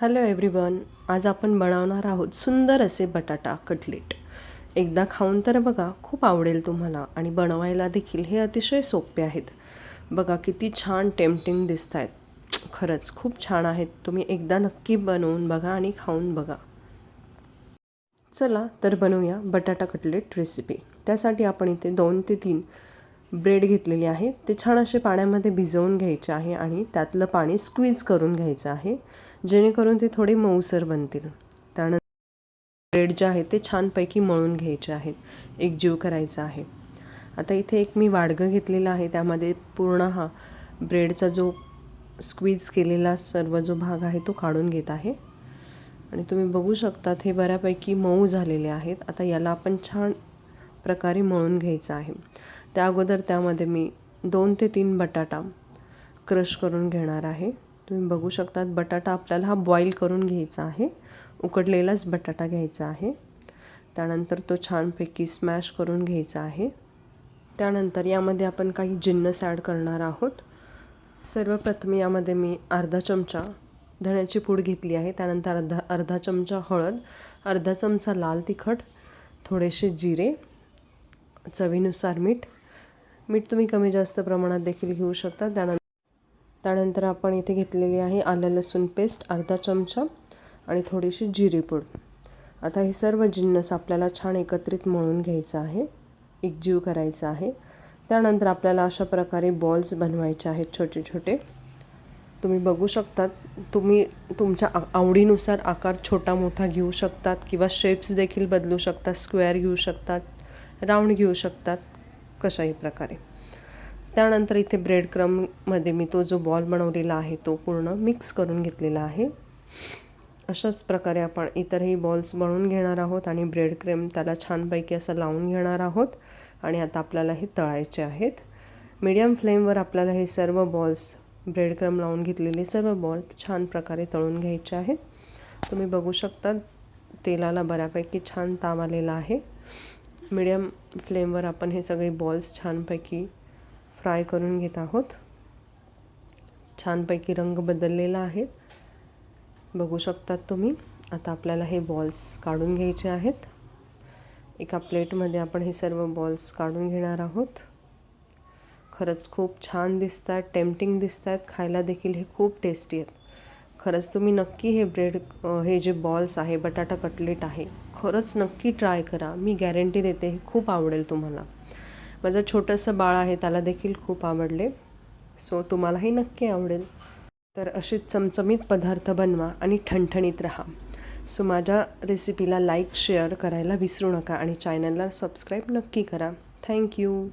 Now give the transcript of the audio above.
Hello everyone आज आपण बनवणार आहोत सुंदर असे बटाटा कटलेट. एकदा खाऊन तर बघा खूप आवडेल तुम्हाला आणि बनवायला देखील हे अतिशय सोपे आहेत. बघा किती छान टेम्पटिंग दिसत आहेत खरंच खूप छान आहेत. तुम्ही एकदा नक्की बनवून बघा आणि खाऊन बघा. चला तर बनवूया बटाटा कटलेट रेसिपी त्यासाठी आपण इथे दोन ते तीन ब्रेड घेतलेली आहे. ते छान असे पाण्यामध्ये भिजवून घ्यायचे आहे आणि त्यातलं पाणी स्क्वीज करून घ्यायचं आहे. जेणेकरून ते थोडे मऊसर बनतील. त्यानंतर ब्रेड जे आहे ते छानपैकी मळून घ्यायचे आहेत. एक जीव करायचा आहे. आता इथे एक मी वाडगं घेतलेलं आहे. त्यामध्ये पूर्ण हा ब्रेडचा जो स्क्वीज केलेला सर्व जो भाग आहे तो काढून घेत आहे. आणि तुम्ही बघू शकतात हे बऱ्यापैकी मऊ झालेले आहेत. आता याला आपण छान प्रकारे मळून घ्यायचं आहे. त्या अगोदर त्यामध्ये मी दोन ते तीन बटाटा क्रश करून घेणार आहे. तुम्ही बघू शकतात बटाटा आपल्याला हा बॉईल करून घ्यायचा आहे. उकडलेलाच बटाटा घ्यायचा आहे. त्यानंतर तो छानपैकी स्मॅश करून घ्यायचा आहे. त्यानंतर यामध्ये आपण काही जिन्नस ॲड करणार आहोत. सर्वप्रथम यामध्ये मी अर्धा चमचा धण्याची पूड घेतली आहे. त्यानंतर अर्धा अर्धा चमचा हळद अर्धा चमचा लाल तिखट थोडेसे जिरे चवीनुसार मीठ मीठ तुम्ही कमी जास्त प्रमाणात देखील घेऊ शकता. त्यानंतर त्यानंतर आपण इथे घेतलेली आहे आलं लसूण पेस्ट अर्धा चमचा आणि थोडीशी जिरे पूड. आता हे सर्व जिन्नस आपल्याला छान एकत्रित मळून घ्यायचं आहे. एकजीव करायचा आहे. त्यानंतर आपल्याला अशा प्रकारे बॉल्स बनवायचे आहेत छोटे छोटे. तुम्ही बघू शकतात तुम्ही तुमच्या आ आवडीनुसार आकार छोटा मोठा घेऊ शकतात किंवा शेप्स देखील बदलू शकतात स्क्वेअर घेऊ शकतात राऊंड घेऊ शकतात. कशाही प्रकारे. त्यानंतर इथे ब्रेड क्रममध्ये मी तो जो बॉल बनवलेला आहे तो पूर्ण मिक्स करून घेतलेला आहे. अशाच प्रकारे आपण इतरही बॉल्स बनवून घेणार आहोत आणि ब्रेड क्रेम त्याला छानपैकी असं लावून घेणार आहोत. आणि आता आपल्याला हे तळायचे आहेत. मीडियम फ्लेमवर आपल्याला हे सर्व बॉल्स ब्रेड क्रम लावून घेतलेले सर्व बॉल छान प्रकारे तळून घ्यायचे आहेत. तुम्ही बघू शकता तेलाला बऱ्यापैकी छान ताव आलेला आहे. मीडियम फ्लेमवर आपण हे सगळे बॉल्स छानपैकी फ्राय करून घेत आहोत. छानपैकी रंग बदललेला आहे. बघू शकतात तुम्ही आता आपल्याला हे बॉल्स काढून घ्यायचे आहेत. एका प्लेटमध्ये आपण हे सर्व बॉल्स काढून घेणार आहोत. खरंच खूप छान दिसत आहेत टेम्पटिंग दिसत आहेत खायला देखील हे खूप टेस्टी आहेत. खरंच तुम्ही नक्की हे ब्रेड हे जे बॉल्स आहे बटाटा कटलेट आहे खरंच नक्की ट्राय करा. मी गॅरंटी देते हे खूप आवडेल तुम्हाला. माझं छोटंसं बाळ आहे त्याला देखील खूप आवडले. सो तुम्हालाही नक्की आवडेल. तर असे चमचमीत पदार्थ बनवा आणि ठणठणीत राहा. सो माझ्या रेसिपीला लाईक शेअर करायला विसरू नका आणि चॅनलला सबस्क्राईब नक्की करा. थँक्यू